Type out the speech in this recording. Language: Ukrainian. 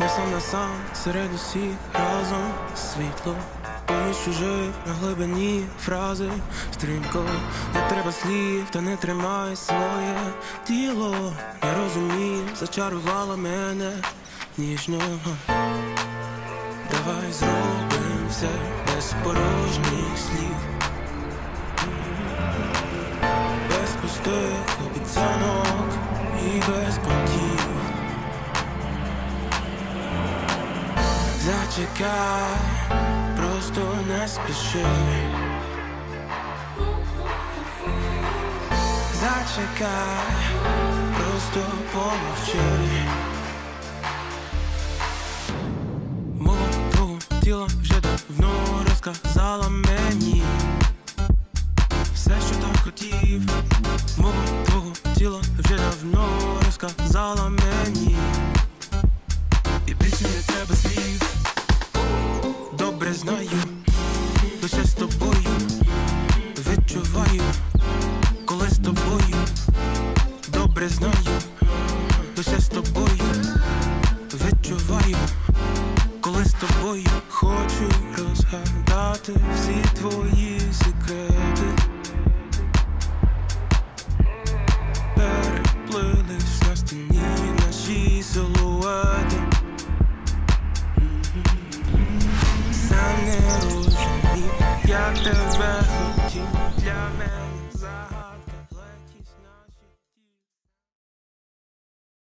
Ми сам на сам серед усіх разом світло. Поміж чужих на глибині фрази стрімко, не треба слів, та не тримай своє тіло. Не розумів, зачарувала мене ніжно. Давай зробим все без порожніх слів, без пустих Зачекай, просто не спіши. Зачекай, просто помовчи. Мова твого тіла вже давно розказала мені все, що так хотів. Мова твого тіла вже давно розказала мені. Добре знаю, лише з тобою відчуваю, коли з тобою. Добре знаю, лише з тобою відчуваю, коли з тобою хочу розгадати всі твої